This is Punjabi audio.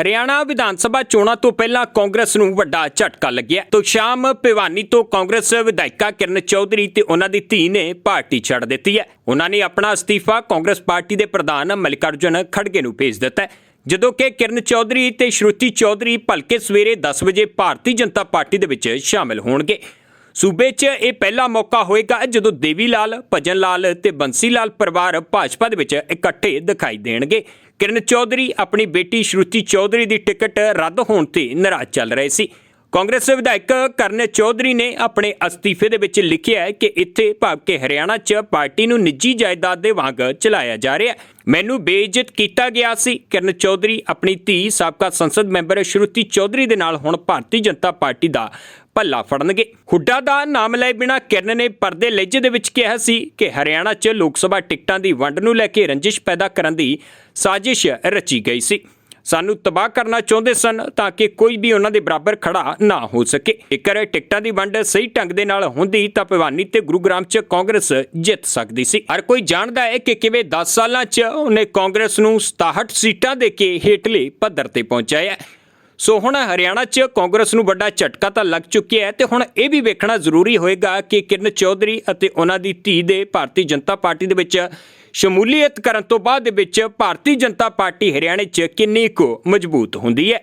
ਹਰਿਆਣਾ ਵਿਧਾਨ ਸਭਾ ਚੋਣਾਂ ਤੋਂ ਪਹਿਲਾਂ ਕਾਂਗਰਸ ਨੂੰ ਵੱਡਾ ਝਟਕਾ ਲੱਗਿਆ। ਤੋਂ ਸ਼ਾਮ ਭਿਵਾਨੀ ਤੋਂ ਕਾਂਗਰਸ ਵਿਧਾਇਕਾ ਕਿਰਨ ਚੌਧਰੀ ਤੇ ਉਹਨਾਂ ਦੀ ਧੀ ਨੇ ਪਾਰਟੀ ਛੱਡ ਦਿੱਤੀ ਹੈ। ਉਹਨਾਂ ਨੇ ਆਪਣਾ ਅਸਤੀਫਾ ਕਾਂਗਰਸ ਪਾਰਟੀ ਦੇ ਪ੍ਰਧਾਨ ਮਲਿਕਾਰਜੁਨ ਖੜਗੇ ਨੂੰ ਭੇਜ ਦਿੱਤਾ ਜਦੋਂ ਕਿ ਕਿਰਨ ਚੌਧਰੀ ਤੇ ਸ਼ਰੂਤੀ ਚੌਧਰੀ ਭਲਕੇ ਸਵੇਰੇ 10 ਵਜੇ ਭਾਰਤੀ ਜਨਤਾ ਪਾਰਟੀ ਦੇ ਵਿੱਚ ਸ਼ਾਮਿਲ ਹੋਣਗੇ। ਸੂਬੇ 'ਚ ਇਹ ਪਹਿਲਾ ਮੌਕਾ ਹੋਏਗਾ ਜਦੋਂ ਦੇਵੀ ਲਾਲ ਭਜਨ ਲਾਲ ਤੇ ਬੰਸੀ ਲਾਲ ਪਰਿਵਾਰ ਭਾਜਪਾ ਦੇ ਵਿੱਚ ਇਕੱਠੇ ਦਿਖਾਈ ਦੇਣਗੇ। ਕਿਰਨ ਚੌਧਰੀ ਆਪਣੀ ਬੇਟੀ ਸ਼ਰੂਤੀ ਚੌਧਰੀ ਦੀ ਟਿਕਟ ਰੱਦ ਹੋਣ ਤੇ ਨਾਰਾਜ਼ ਚੱਲ ਰਹੇ ਸੀ। ਕਾਂਗਰਸ ਵਿਧਾਇਕ ਕਰਨ ਚੌਧਰੀ ਨੇ ਆਪਣੇ ਅਸਤੀਫੇ ਦੇ ਵਿੱਚ ਲਿਖਿਆ ਹੈ ਕਿ ਇੱਥੇ ਭਾਵ ਕਿ ਹਰਿਆਣਾ 'ਚ ਪਾਰਟੀ ਨੂੰ ਨਿੱਜੀ ਜਾਇਦਾਦ ਦੇ ਵਾਂਗ ਚਲਾਇਆ ਜਾ ਰਿਹਾ ਮੈਨੂੰ ਬੇਇੱਜ਼ਤ ਕੀਤਾ ਗਿਆ ਸੀ। ਕਿਰਨ ਚੌਧਰੀ ਆਪਣੀ ਧੀ ਸਾਬਕਾ ਸੰਸਦ ਮੈਂਬਰ ਸ਼ਰੂਤੀ ਚੌਧਰੀ ਦੇ ਨਾਲ ਹੁਣ ਭਾਰਤੀ ਜਨਤਾ ਪਾਰਟੀ ਦਾ ਪੱਲਾ ਫੜਨਗੇ। ਹੁੱਡਾ ਦਾ ਨਾਮ ਲਏ ਬਿਨਾ ਕਿਰਨ ਨੇ ਪਰਦੇ ਲਹਿਜੇ ਦੇ ਵਿੱਚ ਕਿਹਾ ਸੀ ਕਿ ਹਰਿਆਣਾ 'ਚ ਲੋਕ ਸਭਾ ਟਿਕਟਾਂ ਦੀ ਵੰਡ ਨੂੰ ਲੈ ਕੇ ਰੰਜਿਸ਼ ਪੈਦਾ ਕਰਨ ਦੀ ਸਾਜ਼ਿਸ਼ ਰਚੀ ਗਈ ਸੀ। ਸਾਨੂੰ ਤਬਾਹ ਕਰਨਾ ਚਾਹੁੰਦੇ ਸਨ ਤਾਂ ਕਿ ਕੋਈ ਵੀ ਉਹਨਾਂ ਦੇ ਬਰਾਬਰ ਖੜਾ ਨਾ ਹੋ ਸਕੇ। ਜੇਕਰ ਟਿਕਟਾਂ ਦੀ ਵੰਡ ਸਹੀ ਢੰਗ ਦੇ ਨਾਲ ਹੁੰਦੀ ਤਾਂ ਭਿਵਾਨੀ ਤੇ ਗੁਰੂਗ੍ਰਾਮ 'ਚ ਕਾਂਗਰਸ ਜਿੱਤ ਸਕਦੀ ਸੀ। ਹਰ ਕੋਈ ਜਾਣਦਾ ਹੈ ਕਿ ਕਿਵੇਂ 10 ਸਾਲਾਂ 'ਚ ਉਹਨੇ ਕਾਂਗਰਸ ਨੂੰ 67 ਸੀਟਾਂ ਦੇ ਕੇ ਹੇਠਲੇ ਪੱਧਰ ਤੇ ਪਹੁੰਚਾਇਆ। ਸੋ ਹੁਣ ਹਰਿਆਣਾ 'ਚ ਕਾਂਗਰਸ ਨੂੰ ਵੱਡਾ ਝਟਕਾ ਤਾਂ ਲੱਗ ਚੁੱਕਿਆ ਹੈ ਤੇ ਹੁਣ ਇਹ ਵੀ ਵੇਖਣਾ ਜ਼ਰੂਰੀ ਹੋਏਗਾ ਕਿ ਕਿਰਨ ਚੌਧਰੀ ਅਤੇ ਉਹਨਾਂ ਦੀ ਧੀ ਦੇ ਭਾਰਤੀ ਜਨਤਾ ਪਾਰਟੀ ਦੇ ਵਿੱਚ ਸ਼ਮੂਲੀਅਤ ਕਰਨ ਤੋਂ ਬਾਅਦ ਦੇ ਵਿੱਚ ਭਾਰਤੀ ਜਨਤਾ ਪਾਰਟੀ ਹਰਿਆਣੇ 'ਚ ਕਿੰਨੀ ਕੁ ਮਜ਼ਬੂਤ ਹੁੰਦੀ ਹੈ?